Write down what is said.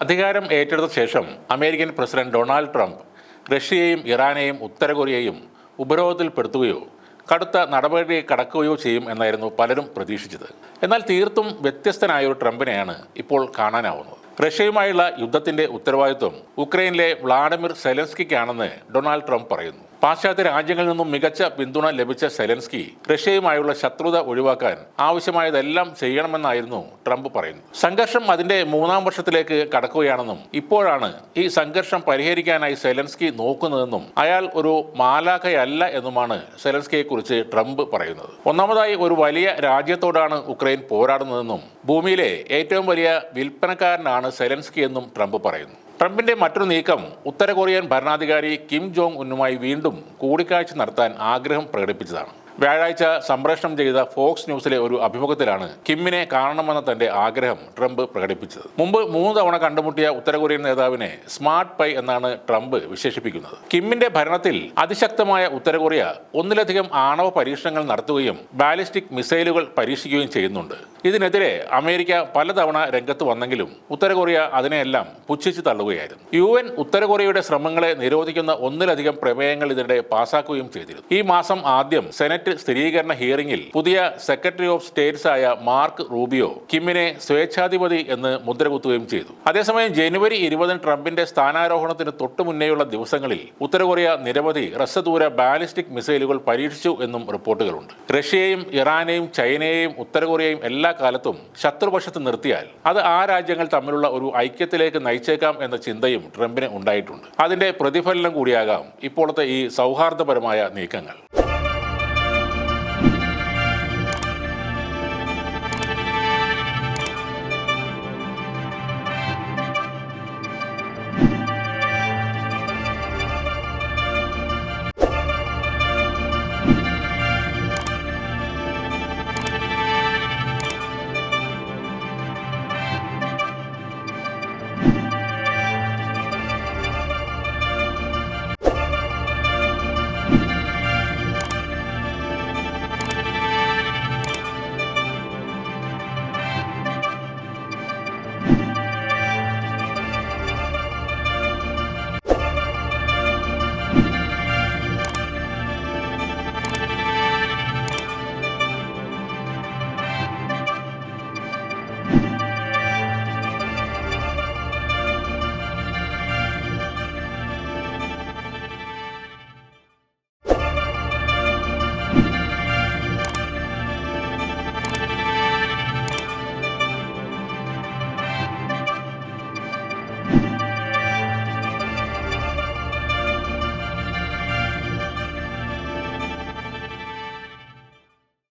അധികാരം ഏറ്റെടുത്ത ശേഷം അമേരിക്കൻ പ്രസിഡന്റ് ഡൊണാൾഡ് ട്രംപ് റഷ്യയെയും ഇറാനെയും ഉത്തര കൊറിയയും ഉപരോധത്തിൽപ്പെടുത്തുകയോ കടുത്ത നടപടി കടക്കുകയോ ചെയ്യും എന്നായിരുന്നു പലരും പ്രതീക്ഷിച്ചത്. എന്നാൽ തീർത്തും വ്യത്യസ്തനായ ഒരു ട്രംപിനെയാണ് ഇപ്പോൾ കാണാനാവുന്നത്. റഷ്യയുമായുള്ള യുദ്ധത്തിന്റെ ഉത്തരവാദിത്വം ഉക്രൈനിലെ വ്ളാഡിമിർ സെലൻസ്കിക്കാണെന്ന് ഡൊണാൾഡ് ട്രംപ് പറയുന്നു. പാശ്ചാത്യ രാജ്യങ്ങളിൽ നിന്നും മികച്ച പിന്തുണ ലഭിച്ച സെലൻസ്കി റഷ്യയുമായുള്ള ശത്രുത ഒഴിവാക്കാൻ ആവശ്യമായതെല്ലാം ചെയ്യണമെന്നായിരുന്നു ട്രംപ് പറയുന്നു സംഘർഷം അതിന്റെ മൂന്നാം വർഷത്തിലേക്ക് കടക്കുകയാണെന്നും ഇപ്പോഴാണ് ഈ സംഘർഷം പരിഹരിക്കാനായി സെലൻസ്കി നോക്കുന്നതെന്നും അയാൾ ഒരു മാലാഖയല്ല എന്നുമാണ് സെലൻസ്കിയെക്കുറിച്ച് ട്രംപ് പറയുന്നത്. ഒന്നാമതായി ഒരു വലിയ രാജ്യത്തോടാണ് ഉക്രൈൻ പോരാടുന്നതെന്നും ഭൂമിയിലെ ഏറ്റവും വലിയ വിൽപ്പനക്കാരനാണ് സെലൻസ്കി എന്നും ട്രംപ് പറയുന്നു. ട്രംപിന്റെ മറ്റൊരു നീക്കം ഉത്തര കൊറിയൻ ഭരണാധികാരി കിം ജോങ് ഉന്നുമായി വീണ്ടും കൂടിക്കാഴ്ച നടത്താൻ ആഗ്രഹം പ്രകടിപ്പിച്ചതാണ്. വ്യാഴാഴ്ച സംപ്രേഷണം ചെയ്ത ഫോക്സ് ന്യൂസിലെ ഒരു അഭിമുഖത്തിലാണ് കിമ്മിനെ കാണണമെന്ന തന്റെ ആഗ്രഹം ട്രംപ് പ്രകടിപ്പിച്ചത്. മുമ്പ് മൂന്ന് തവണ കണ്ടുമുട്ടിയ ഉത്തര കൊറിയൻ നേതാവിനെ സ്മാർട്ട് പൈ എന്നാണ് ട്രംപ് വിശേഷിപ്പിക്കുന്നത്. കിമ്മിന്റെ ഭരണത്തിൽ അതിശക്തമായ ഉത്തര കൊറിയ ഒന്നിലധികം ആണവ പരീക്ഷണങ്ങൾ നടത്തുകയും ബാലിസ്റ്റിക് മിസൈലുകൾ പരീക്ഷിക്കുകയും ചെയ്യുന്നുണ്ട്. ഇതിനെതിരെ അമേരിക്ക പലതവണ രംഗത്ത് വന്നെങ്കിലും ഉത്തര കൊറിയ അതിനെയെല്ലാം പുച്ഛിച്ചു തള്ളുകയായിരുന്നു. യു എൻ ഉത്തര കൊറിയയുടെ ശ്രമങ്ങളെ നിരോധിക്കുന്ന ഒന്നിലധികം പ്രമേയങ്ങൾ ഇതിനിടെ പാസാക്കുകയും ചെയ്തിരുന്നു. ഈ മാസം ആദ്യം സെനറ്റ് സ്ഥിരീകരണ ഹിയറിംഗിൽ പുതിയ സെക്രട്ടറി ഓഫ് സ്റ്റേറ്റ്സ് ആയ മാർക്ക് റൂബിയോ കിമ്മിനെ സ്വേച്ഛാധിപതി എന്ന് മുദ്രകുത്തുകയും ചെയ്തു. അതേസമയം ജനുവരി ഇരുപതിന് ട്രംപിന്റെ സ്ഥാനാരോഹണത്തിന് തൊട്ടു മുന്നേയുള്ള ദിവസങ്ങളിൽ ഉത്തര കൊറിയ നിരവധി ഹ്രസ്വദൂര ബാലിസ്റ്റിക് മിസൈലുകൾ പരീക്ഷിച്ചു എന്നും റിപ്പോർട്ടുകളുണ്ട്. റഷ്യയെയും ഇറാനെയും ചൈനയെയും ഉത്തര കൊറിയയും എല്ലാ കാലത്തും ശത്രുപക്ഷത്ത് നിർത്തിയാൽ അത് ആ രാജ്യങ്ങൾ തമ്മിലുള്ള ഒരു ഐക്യത്തിലേക്ക് നയിച്ചേക്കാം എന്ന ചിന്തയും ട്രംപിന് ഉണ്ടായിട്ടുണ്ട്. അതിന്റെ പ്രതിഫലനം കൂടിയാകാം ഇപ്പോഴത്തെ ഈ സൗഹാർദ്ദപരമായ നീക്കങ്ങൾ.